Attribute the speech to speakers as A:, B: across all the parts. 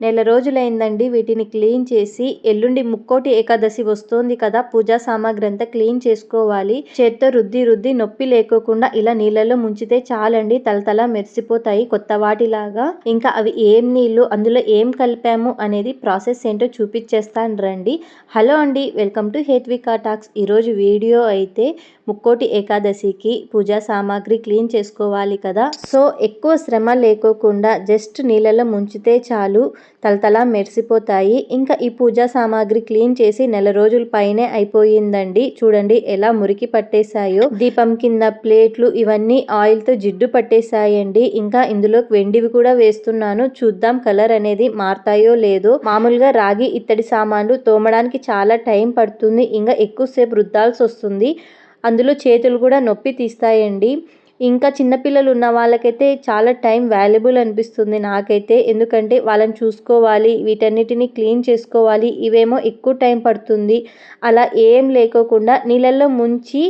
A: నెల రోజులైందండి వీటిని క్లీన్ చేసి ఎల్లుండి ముక్కోటి ఏకాదశి వస్తోంది కదా పూజా సామాగ్రి అంతా క్లీన్ చేసుకోవాలి. చేత్తో రుద్ది రుద్ది నొప్పి లేకోకుండా ఇలా నీళ్ళలో ముంచితే చాలండి తలతల మెరిసిపోతాయి కొత్త వాటిలాగా. ఇంకా అవి ఏం నీళ్ళు అందులో ఏం కలిపాము అనేది ప్రాసెస్ ఏంటో చూపించేస్తాను రండి హలో అండి వెల్కమ్ టు హేత్వికా టాక్స్. ఈరోజు వీడియో అయితే ముక్కోటి ఏకాదశికి పూజా సామాగ్రి క్లీన్ చేసుకోవాలి కదా. సో ఎక్కువ శ్రమ లేకోకుండా జస్ట్ నీళ్ళలో ముంచితే చాలు. తలతలా మెరిసిపోతాయి. ఇంకా ఈ పూజా సామాగ్రి క్లీన్ చేసి నెల రోజుల పైనే అయిపోయిందండి. చూడండి ఎలా మురికి పట్టేశాయో. దీపం కింద ప్లేట్లు ఇవన్నీ ఆయిల్తో జిడ్డు పట్టేశాయండి. ఇంకా ఇందులో వెండివి కూడా వేస్తున్నాను. చూద్దాం కలర్ అనేది మారుతాయో లేదో. మామూలుగా రాగి ఇత్తడి సామాన్లు తోమడానికి చాలా టైం పడుతుంది. ఇంకా ఎక్కువసేపు రుద్దాల్సి వస్తుంది. అందులో చేతులు కూడా నొప్పి తీస్తాయండి. ఇంకా చిన్నపిల్లలు ఉన్న వాళ్ళకైతే చాలా టైం వాల్యుబుల్ అనిపిస్తుంది నాకైతే. ఎందుకంటే వాళ్ళని చూసుకోవాలి వీటన్నిటిని క్లీన్ చేసుకోవాలి ఇవేమో ఎక్కువ టైం పడుతుంది. అలా ఏం లేకోకుండా నీళ్ళల్లో ముంచి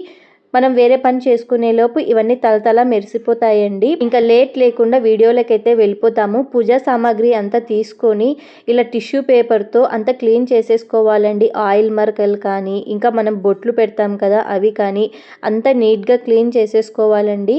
A: మనం వేరే పని చేసుకునే లోపు ఇవన్నీ తలతల మెరిసిపోతాయండి. ఇంకా లేట్ లేకుండా వీడియోలకైతే వెళ్ళిపోతాము. పూజా సామాగ్రి అంతా తీసుకొని ఇలా టిష్యూ పేపర్తో అంతా క్లీన్ చేసేసుకోవాలండి. ఆయిల్ మరకలు కానీ ఇంకా మనం బొట్లు పెడతాం కదా అవి కానీ అంతా నీట్గా క్లీన్ చేసేసుకోవాలండి.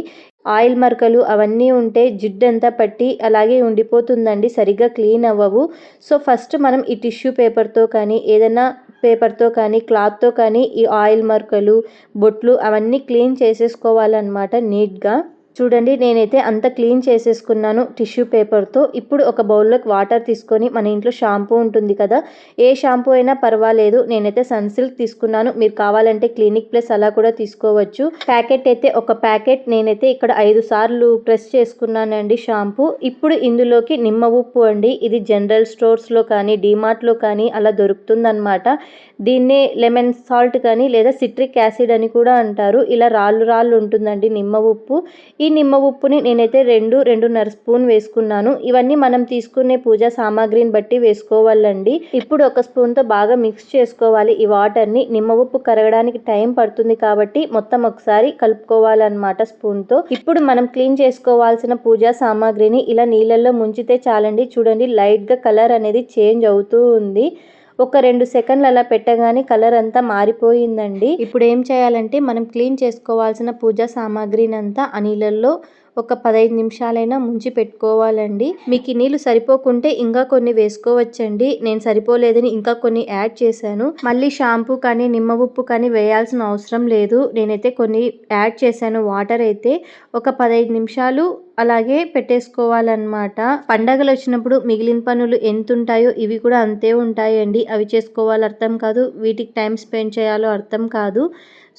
A: ఆయిల్ మరకలు అవన్నీ ఉంటే జిడ్డంతా పట్టి అలాగే ఉండిపోతుందండి. సరిగ్గా క్లీన్ అవ్వవు. సో ఫస్ట్ మనం ఈ టిష్యూ పేపర్తో కానీ ఏదైనా పేపర్తో కానీ క్లాత్తో కానీ ఈ ఆయిల్ మరకలు బొట్లు అవన్నీ క్లీన్ చేసేసుకోవాలన్నమాట నీట్గా. చూడండి నేనైతే అంత క్లీన్ చేసేసుకున్నాను టిష్యూ పేపర్తో. ఇప్పుడు ఒక బౌల్లోకి వాటర్ తీసుకొని మన ఇంట్లో షాంపూ ఉంటుంది కదా ఏ షాంపూ అయినా పర్వాలేదు. నేనైతే సన్సిల్క్ తీసుకున్నాను. మీరు కావాలంటే క్లినిక్ ప్లస్ అలా కూడా తీసుకోవచ్చు. ప్యాకెట్ అయితే ఒక ప్యాకెట్. నేనైతే ఇక్కడ ఐదు సార్లు ప్రెస్ చేసుకున్నానండి షాంపూ. ఇప్పుడు ఇందులోకి నిమ్మ ఉప్పు అండి. ఇది జనరల్ స్టోర్స్లో కానీ డీమార్ట్లో కానీ అలా దొరుకుతుందనమాట దీన్నే లెమన్ సాల్ట్ కానీ లేదా సిట్రిక్ యాసిడ్ అని కూడా అంటారు. ఇలా రాళ్ళు రాళ్ళు ఉంటుందండి నిమ్మ ఉప్పు. ఈ నిమ్మ ఉప్పుని నేనైతే రెండు రెండున్నర స్పూన్ వేసుకున్నాను. ఇవన్నీ మనం తీసుకునే పూజా సామాగ్రిని బట్టి వేసుకోవాలండి. ఇప్పుడు ఒక స్పూన్తో బాగా మిక్స్ చేసుకోవాలి. ఈ వాటర్ని నిమ్మ ఉప్పు కరగడానికి టైం పడుతుంది కాబట్టి మొత్తం ఒకసారి కలుపుకోవాలన్నమాట స్పూన్తో. ఇప్పుడు మనం క్లీన్ చేసుకోవాల్సిన పూజా సామాగ్రిని ఇలా నీళ్ళల్లో ముంచితే చాలండి. చూడండి లైట్గా కలర్ అనేది చేంజ్ అవుతూ ఉంది. ఒక రెండు సెకండ్లు అలా పెట్టగానే కలర్ అంతా మారిపోయిందండి. ఇప్పుడు ఏం చేయాలంటే మనం క్లీన్ చేసుకోవాల్సిన పూజా సామాగ్రిని అంతా ఆ నీళ్ళల్లో ఒక పదహైదు నిమిషాలైనా ముంచి పెట్టుకోవాలండి. మీకు నీళ్ళు సరిపోకుంటే ఇంకా కొన్ని వేసుకోవచ్చండి. నేను సరిపోలేదని ఇంకా కొన్ని యాడ్ చేశాను. మళ్ళీ షాంపూ కానీ నిమ్మ ఉప్పు కానీ వేయాల్సిన అవసరం లేదు. నేనైతే కొన్ని యాడ్ చేశాను. వాటర్ అయితే ఒక పదహైదు నిమిషాలు అలాగే పెట్టేసుకోవాలన్నమాట. పండగలు వచ్చినప్పుడు మిగిలిన పనులు ఎంత ఉంటాయో ఇవి కూడా అంతే ఉంటాయండి. అవి చేసుకోవాలి అర్థం కాదు వీటికి టైం స్పెండ్ చేయాలో అర్థం కాదు.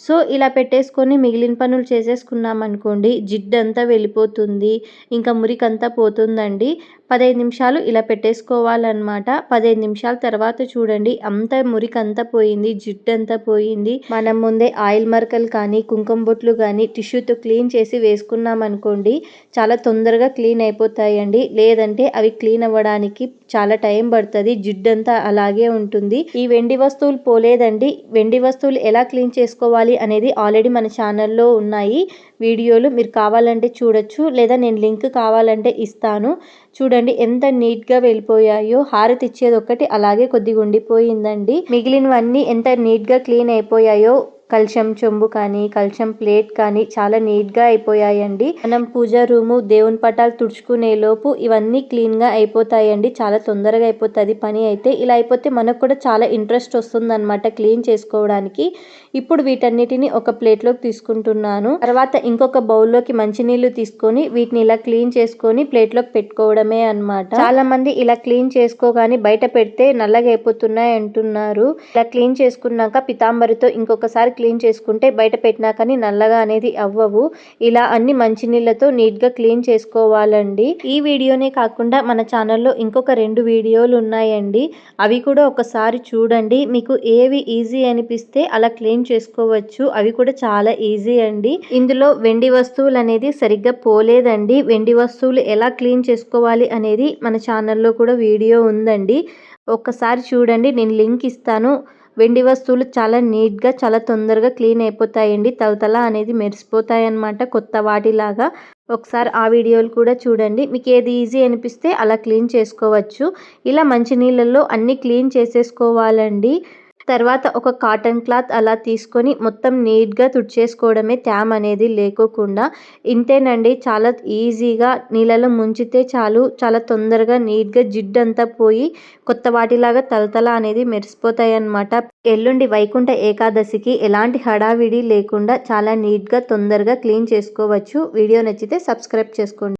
A: సో ఇలా పెట్టేసుకొని మిగిలిన పనులు చేసేసుకున్నాం అనుకోండి జిడ్డంతా వెళ్ళిపోతుంది. ఇంకా మురికంతా పోతుందండి. పదహైదు నిమిషాలు ఇలా పెట్టేసుకోవాలన్నమాట. పదహైదు నిమిషాల తర్వాత చూడండి అంత మురికంతా పోయింది జిడ్డు అంతా పోయింది. మనం ముందే ఆయిల్ మరకలు కానీ కుంకుమ బొట్లు కానీ టిష్యూతో క్లీన్ చేసి వేసుకున్నాం అనుకోండి చాలా తొందరగా క్లీన్ అయిపోతాయండి. లేదంటే అవి క్లీన్ అవ్వడానికి చాలా టైం పడుతుంది జిడ్డంతా అలాగే ఉంటుంది. ఈ వెండి వస్తువులు పోలేదండి. వెండి వస్తువులు ఎలా క్లీన్ చేసుకోవాలి అనేది ఆల్రెడీ మన ఛానల్లో ఉన్నాయి. వీడియోలు మీరు కావాలంటే చూడొచ్చు లేదా నేను లింక్ కావాలంటే ఇస్తాను. చూడండి ఎంత నీట్గా వెళ్ళిపోయాయో. హారతి ఇచ్చేది ఒకటి అలాగే కొద్దిగా ఉండిపోయిందండి. మిగిలినవన్నీ ఎంత నీట్గా క్లీన్ అయిపోయాయో కలశం చెంబు కానీ కలశం ప్లేట్ కానీ చాలా నీట్గా అయిపోయాయండి. మనం పూజ రూము దేవుని పటాలు తుడుచుకునే లోపు ఇవన్నీ క్లీన్గా అయిపోతాయండి. చాలా తొందరగా అయిపోతుంది పని అయితే. ఇలా అయిపోతే మనకు కూడా చాలా ఇంట్రెస్ట్ వస్తుంది అనమాట క్లీన్ చేసుకోవడానికి. ఇప్పుడు వీటన్నిటిని ఒక ప్లేట్లోకి తీసుకుంటున్నాను. తర్వాత ఇంకొక బౌల్లోకి మంచినీళ్ళు తీసుకొని వీటిని ఇలా క్లీన్ చేసుకొని ప్లేట్లోకి పెట్టుకోవడమే అనమాట చాలా మంది ఇలా క్లీన్ చేసుకోగానే బయట పెడితే నల్లగా అయిపోతున్నాయి అంటున్నారు. ఇలా క్లీన్ చేసుకున్నాక పితాంబరితో ఇంకొకసారి క్లీన్ చేసుకుంటే బయట పెట్టినా కానీ నల్లగా అనేది అవ్వవు. ఇలా అన్ని మంచినీళ్ళతో నీట్గా క్లీన్ చేసుకోవాలండి. ఈ వీడియోనే కాకుండా మన ఛానల్లో ఇంకొక రెండు వీడియోలు ఉన్నాయండి. అవి కూడా ఒకసారి చూడండి. మీకు ఏవి ఈజీ అనిపిస్తే అలా క్లీన్ చేసుకోవచ్చు. అవి కూడా చాలా ఈజీ అండి. ఇందులో వెండి వస్తువులు అనేది సరిగ్గా పోలేదండి. వెండి వస్తువులు ఎలా క్లీన్ చేసుకోవాలి అనేది మన ఛానల్లో కూడా వీడియో ఉందండి. ఒక్కసారి చూడండి. నేను లింక్ ఇస్తాను. వెండి వస్తువులు చాలా నీట్గా చాలా తొందరగా క్లీన్ అయిపోతాయండి. తలతల అనేది మెరిసిపోతాయి అన్నమాట కొత్త వాటిలాగా. ఒకసారి ఆ వీడియోలు కూడా చూడండి. మీకు ఏది ఈజీ అనిపిస్తే అలా క్లీన్ చేసుకోవచ్చు. ఇలా మంచి నీళ్ళల్లో అన్నీ క్లీన్ చేసేసుకోవాలండి. తర్వాత ఒక కాటన్ క్లాత్ అలా తీసుకొని మొత్తం నీట్గా తుడిచేసుకోవడమే ట్యామ్ అనేది లేకోకుండా ఇంతేనండి చాలా ఈజీగా నీళ్ళలో ముంచితే చాలు చాలా తొందరగా నీట్గా జిడ్డు అంతా పోయి కొత్త వాటిలాగా తలతల అనేది మెరిసిపోతాయి అన్నమాట ఎల్లుండి వైకుంఠ ఏకాదశికి ఎలాంటి హడావిడి లేకుండా చాలా నీట్గా తొందరగా క్లీన్ చేసుకోవచ్చు. వీడియో నచ్చితే సబ్స్క్రైబ్ చేసుకోండి.